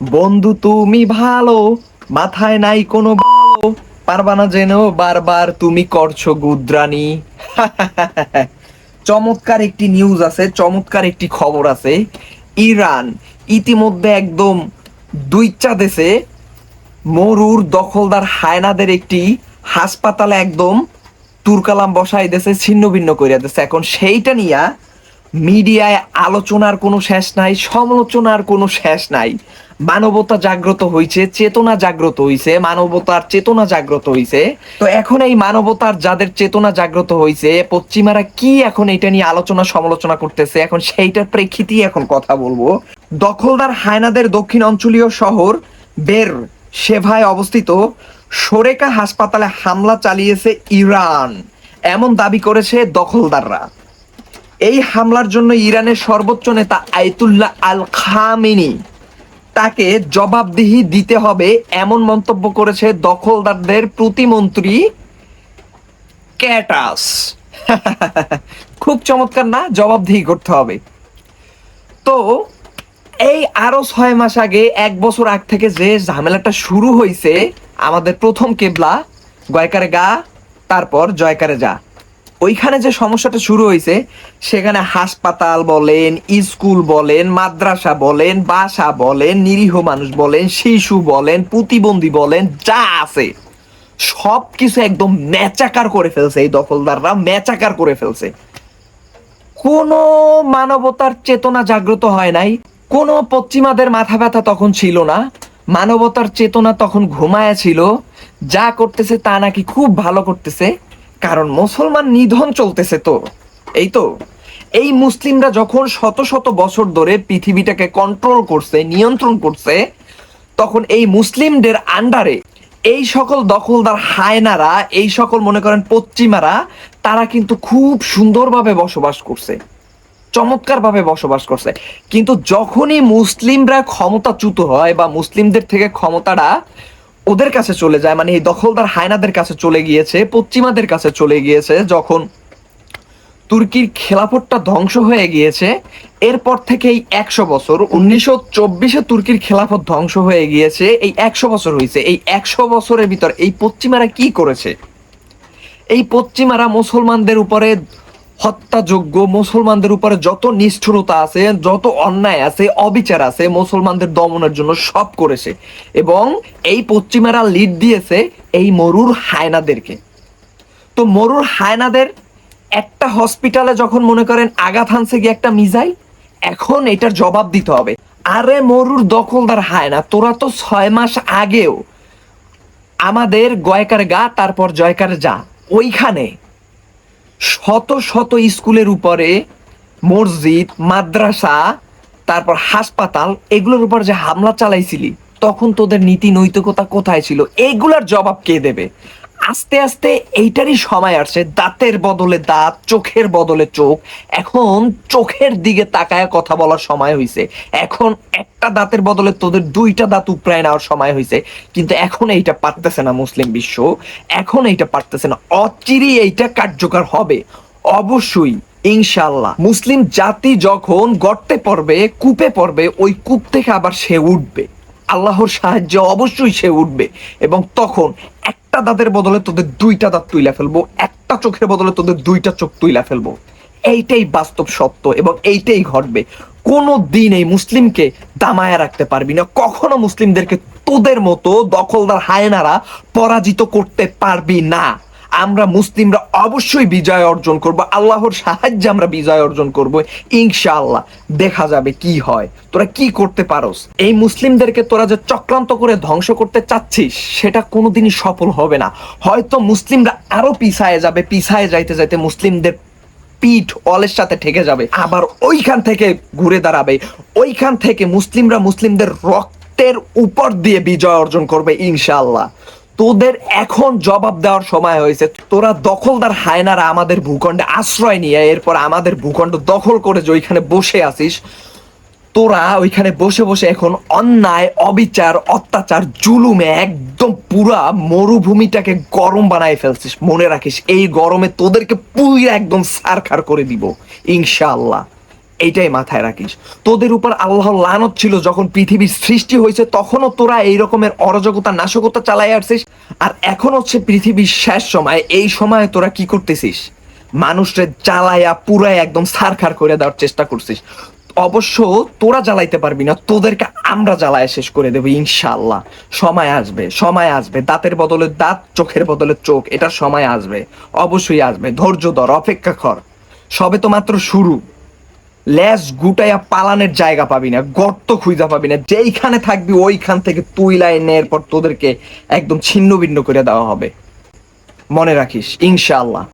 বন্ধু, তুমি ভালো, মাথায় নাই কোনো ভালো, পারবা না যেন বারবার তুমি করছ গুদ্রানি। চমৎকার একটি নিউজ আছে, চমৎকার একটি খবর আছে। ইরান ইতিমধ্যে একদম দুইচা দেশে মরুর দখলদার হায়নাদের একটি হাসপাতালে একদম তুরকালাম বসাই দেশে ছিন্ন ভিন্ন করিয়া দেশে এখন সেইটা নিয়া মিডিয়ায় আলোচনার কোনো শেষ নাই, সমালোচনার কোনো শেষ নাই। মানবতা জাগ্রত হইছে, চেতনা জাগ্রত হইছে, মানবতার চেতনা জাগ্রত হইছে। তো এখন এই মানবতার যাদের চেতনা জাগ্রত হইছে, পশ্চিমারা কি এখন এটা নিয়ে আলোচনা, সমালোচনা করতেছে? এখন সেইটার প্রেক্ষিতেই এখন কথা বলব। দখলদার হায়নাদের দক্ষিণ অঞ্চলীয় শহর বের সেভায় অবস্থিত সোরেকা হাসপাতালে হামলা চালিয়েছে ইরান। এমন দাবি করেছে দখলদাররা। এই হামলার জন্য ইরানের সর্বোচ্চ নেতা আয়তুল্লাহ আল খামিনি তাকে জবাবদিহি দিতে হবে এমন মন্তব্য করেছে দখলদারদের প্রতিমন্ত্রী ক্যাটাস। খুব চমৎকার না? জবাবদিহি করতে হবে। তো এই আরও ছয় মাস আগে, এক বছর আগ থেকে যে ঝামেলাটা শুরু হয়েছে আমাদের প্রথম কেবলা, গয়কারে গা, তারপর জয়কারে যা। ওইখানে যে সমস্যাটা শুরু হয়েছে, সেখানে হাসপাতাল বলেন, স্কুল বলেন, মাদ্রাসা বলেন, বাসা বলেন, নিরীহ মানুষ বলেন, শিশু বলেন, প্রতিবন্ধী বলেন, যা আছে সব কিছু একদম ম্যাচাকার করে ফেলছে এই দখলদাররা, ম্যাচাকার করে ফেলছে। কোনো মানবতার চেতনা জাগ্রত হয় নাই, কোনো পশ্চিমাদের মাথা ব্যথা তখন ছিল না, মানবতার চেতনা তখন ঘুমায়া ছিল, যা করতেছে তা নাকি খুব ভালো করতেছে কারণ মুসলমান নিধন চলতেছে তো। এই তো, এই মুসলিমরা যখন শত শত বছর ধরে পৃথিবীটাকে কন্ট্রোল করছে, নিয়ন্ত্রণ করছে, তখন এই মুসলিমদের আন্ডারে এই সকল দখলদার হায়নারা, এই সকল মনে করেন পশ্চিমারা, তারা কিন্তু খুব সুন্দরভাবে বসবাস করছে, চমৎকারভাবে বসবাস করছে। কিন্তু যখনই মুসলিমরা ক্ষমতাচ্যুত হয় বা মুসলিমদের থেকে ক্ষমতাটা ওদের কাছে চলে যায় মানে এই দখলদার হায়নাদের কাছে চলে গিয়েছে, পশ্চিমাদের কাছে চলে গিয়েছে যখন তুর্কির খেলাফতটা ধ্বংস হয়ে গিয়েছে। এরপর থেকে এই একশো বছর, উনিশশো চব্বিশে তুর্কির খেলাফত ধ্বংস হয়ে গিয়েছে, এই একশো বছর হয়েছে। এই একশো বছরের ভিতর এই পশ্চিমারা কি করেছে? এই পশ্চিমারা মুসলমানদের উপরে হত্যাযোগ্য মুসলমানদের উপরে যত নিষ্ঠুরতা আছে, যত অন্যায় আছে, অবিচার আছে, মুসলমানদের দমনের জন্য সব করেছে। এবং এই পশ্চিমারা লিড দিয়েছে এই মরুর হায়নাদেরকে। তো মরুর হায়নাদের একটা হসপিটালে যখন মনে করেন আঘাত হানছে গিয়ে একটা মিজাইল এখন এটার জবাব দিতে হবে। আরে মরুর দখলদার হায়না, তোরা তো ছয় মাস আগেও আমাদের গয়কার গা, তারপর জয়কার যা। ওইখানে শত শত স্কুলের উপরে মসজিদ, মাদ্রাসা, তারপর হাসপাতাল, এগুলোর উপর যে হামলা চালাইছিলি, তখন তোদের নীতি নৈতিকতা কোথায় ছিল? এগুলার জবাব কে দেবে? আস্তে আস্তে এইটারই সময় আসছে। দাঁতের বদলে দাঁত, চোখের বদলে চোখ। এখন চোখের দিকে তাকায় কথা বলার সময় হয়েছে এখন একটা দাঁতের বদলে তোদের দুইটা দাঁত উপড়ায় নেওয়ার সময় হয়েছে কিন্তু এখন এইটা পারতেছে না মুসলিম বিশ্ব। এখন এইটা পারতেছে না। অচিরেই এইটা কার্যকর হবে। অবশ্যই ইনশাল্লাহ মুসলিম জাতি যখন গর্তে পড়বে, কূপে পড়বে, ওই কূপ থেকে আবার সে উঠবে। আল্লাহর সাহায্যে অবশ্যই সে উঠবে। এবং তখন একটা দাঁতের বদলে তোদের দুইটা দাঁত তুইলা ফেলব, একটা চোখের বদলে তোদের দুইটা চোখ তুইলা ফেলব। এইটাই বাস্তব সত্য এবং এইটাই ঘটবে। কোনো দিন এই মুসলিমকে দামায় রাখতে পারবি না। কখনো মুসলিমদেরকে তোদের মতো দখলদার হায়নারা পরাজিত করতে পারবি না। আমরা মুসলিমরা অবশ্যই বিজয় অর্জন করব। আল্লাহর সাহায্যে আমরা বিজয় অর্জন করব। ইনশাআল্লাহ, দেখা যাবে কি হয়। তোরা কি করতে পারোস? এই মুসলিমদেরকে তোরা যে চক্রান্ত করে ধ্বংস করতে চাচ্ছিস, সেটা কোনোদিনই সফল হবে না। হয়তো মুসলিমরা আরও পিছায় যাবে, পিছায় যাইতে যাইতে মুসলিমদের পিঠ অলের সাথে ঠেকে যাবে। আবার ওইখান থেকে ঘুরে দাঁড়াবে। ওইখান থেকে মুসলিমরা মুসলিমদের রক্তের উপর দিয়ে বিজয় অর্জন করবে, ইনশাআল্লাহ। তোদের এখন জবাব দেওয়ার সময় হয়েছে। তোরা দখলদার হায়নারা আমাদের ভূখণ্ডে আশ্রয় নিয়ে এরপর আমাদের ভূখণ্ড দখল করে যে ওইখানে বসে আসিস তোরা ওইখানে বসে বসে এখন অন্যায়, অবিচার, অত্যাচার, জুলুমে একদম পুরা মরুভূমিটাকে গরম বানায় ফেলছিস। মনে রাখিস, এই গরমে তোদেরকে পুরা একদম সারখার করে দিব, ইনশাআল্লাহ। এইটাই মাথায় রাখিস। তোদের উপর আল্লাহর লানত ছিল যখন পৃথিবীর সৃষ্টি হয়েছে, তখনও তোরা এই রকমের অরাজকতা, নাশকতা চালাই আসছিস আর এখন হচ্ছে পৃথিবীর শেষ সময়, এই সময়ে তোরা কি করতেছিস? মানুষরে জ্বালায়া পুরাই একদম সারখার করে দেওয়ার চেষ্টা করছিস। অবশ্য তোরা জ্বালাইতে পারবি না, তোদেরকে আমরা জ্বালায় শেষ করে দেবো ইনশাল্লাহ সময় আসবে সময় আসবে। দাঁতের বদলে দাঁত, চোখের বদলে চোখ, এটা সময় আসবে, অবশ্যই আসবে। ধৈর্য ধর, অপেক্ষা কর। সবে তো মাত্র শুরু। লেজ গুটাইয়া পালানের জায়গা পাবি না, গর্ত খুঁজা পাবি না। যেইখানে থাকবি, ওইখান থেকে তুই লাইনের পর তোদেরকে একদম ছিন্ন ভিন্ন করে দেওয়া হবে। মনে রাখিস, ইনশাআল্লাহ।